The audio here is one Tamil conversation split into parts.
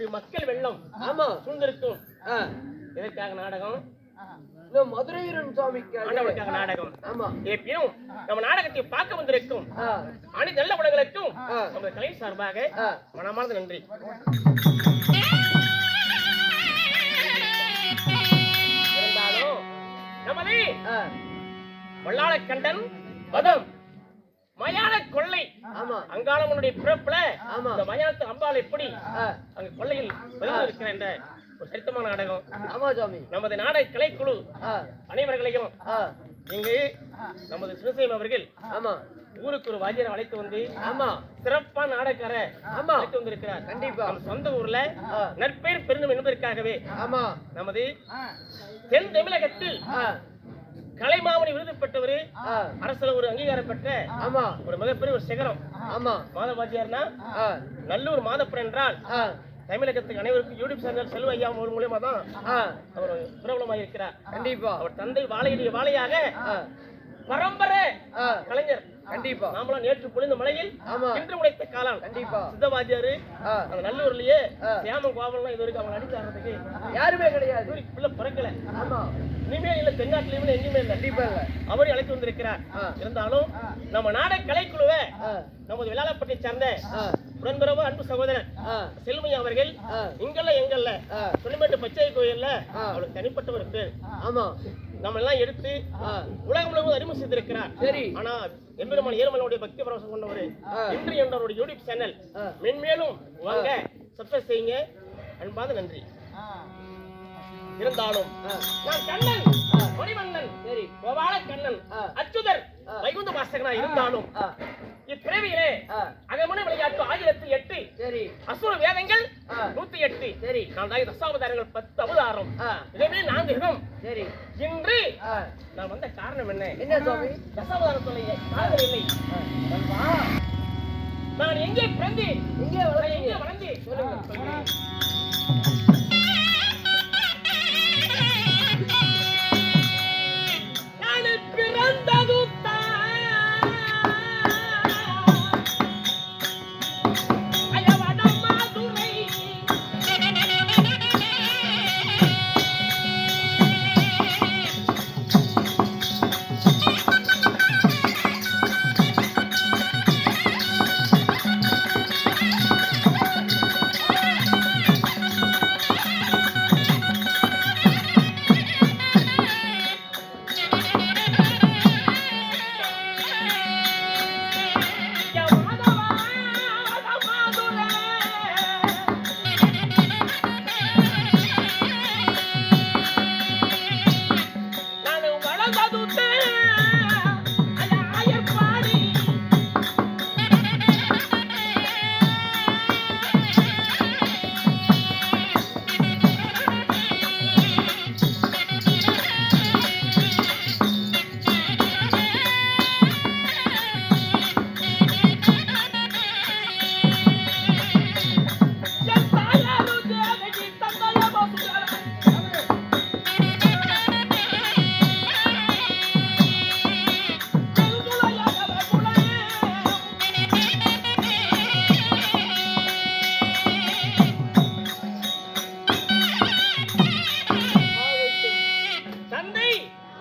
இப்படி மக்கள் வெள்ளம் ஆமா சூழ்ந்திருக்கும் ஆ. எதற்காக நாடகம் மதுரை வீரன் நாடகம் ஆமா எப்பயும் நம்ம நாடகத்தை பார்க்க வந்திருக்கும். அனைத்து நல்ல உலகளுக்கும் ஆ. நமது கலை சார்பாக. மனமார்ந்த நன்றி நமது. வல்லாளக்கண்டன் வதம் மயான கொள்ளை ஆமா அங்காளவனுடைய பிறப்புல. இந்த மயானத்து அம்பாள் எப்படி. அங்க கொள்ளையில் இருக்கிற இந்த ஒரு சரித்தமான நாடகம் ஆமா சுவாமி நமது நாடக கலைக்குழு. அனைவர்களையும். இங்கு நமது சிவசேம் அவர்கள் ஆமா ஊருக்கு ஒரு வாத்தியாரை அழைத்து வந்து ஆமா சிறப்பான நாடகக்கார ஆமா. அழைத்து வந்திருக்கிறார் கண்டிப்பா. நம்ம சொந்த ஊர்ல. நற்பெயர் பெருந்தும் என்பதற்காகவே ஆமா நமது தென் தமிழகத்தில் ஆ. கலைமாமணி விருது பெற்றவர். அரசுல ஒரு அங்கீகாரம் பெற்ற ஆமா ஒரு மிகப்பெரிய ஒரு சிகரம் ஆமா மாத ஆ. நல்லூர் மாதப்பன் என்றால். தமிழகத்துக்கு அனைவருக்கும் யூடியூப் சேனல் செல்வ ஐயா ஒரு மூலியமா தான். அவர் பிரபலமாக இருக்கிறார் கண்டிப்பா அவர் தந்தை வாழையடிய வாழையாக. பரம்பரை. கலைஞர் கண்டிப்பா நாமளும் நேற்று பொழிந்த மலையில். இன்று உடைத்த காலம் கண்டிப்பா சித்தவாதியாரு. அந்த நல்லூர்லயே ஆ. சேமம் கோவலாம் இது வரைக்கும் அவங்க அடிச்சு ஆடுறதுக்கு யாருமே கிடையாது பிள்ளை பிறக்கல ஆமா இனிமே இல்ல தென்னாட்டிலுமே எங்கேயுமே இல்ல கண்டிப்பா இல்ல அவரையும் அழைத்து வந்திருக்கிறார். இருந்தாலும் நம்ம நாடக கலைக்குழுவை. நமது விளாளப்பட்டியை சார்ந்த. உடன்பிறவு அன்பு சகோதரர் ஆ. செல்மையா அவர்கள். இங்கல்ல எங்கல்ல. சொல்லிமேட்டு பச்சை கோயில்ல. அவளுக்கு தனிப்பட்ட ஒரு பேர் ஆமா நம்ம எல்லாம் எடுத்து. உலகம் முழுவதும் அறிமுகம் செய்திருக்கிறார் சரி ஆனா எம்பெருமான் ஏழுமலையுடைய பக்தி பரவசம் கொண்டவர். இன்று என்றவருடைய யூடியூப் சேனல். மென்மேலும் வாங்க சப்ஸ்கிரைப் செய்யுங்க அன்பாத நன்றி இருந்தாலும். நான் கண்ணன் மணிவண்ணன் சரி கோபால கண்ணன். அச்சுதர். வைகுந்த வாசகனா இருந்தாலும். இப்பிறவியிலே. அகமுன விளையாட்டு ஆயிரத்தி எட்டு சரி அசுர வேதங்கள். நூத்தி எட்டு. சரி நான் தான் தசாவதாரங்கள் பத்து அவதாரம். ஆ. இதே நான்கு யுகம் சரி. இன்று. நான் வந்த காரணம் என்ன? என்ன சுவாமி? தசாவதாரத்துடைய காரணம் இல்லை. நான் எங்கே பிறந்தேன்? இங்கே நான் வளர்ந்தீங்க எங்கே வளர்ந்தேன்? சொல்லுங்க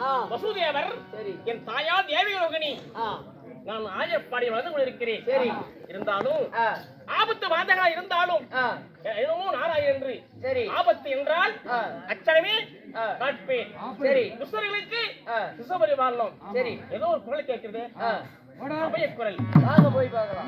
வசுதேவர் என் தாயார் தேவயோகினி. ஆ. நான் ஆயப்பாடி வளர்ந்து கொண்டிருக்கிறேன். சரி. இருந்தாலும். ஆபத்து வாதகா இருந்தாலும். என்னமோ நாராயண் என்று சரி. ஆபத்து என்றால். அச்சனமே. காட்பேன். சரி. துஷ்டர்களுக்கு ஆ. சுசபரி வாழணும் சரி. ஏதோ ஒரு குரல் கேட்கிறது. குரல் போய் பார்க்கலாம்.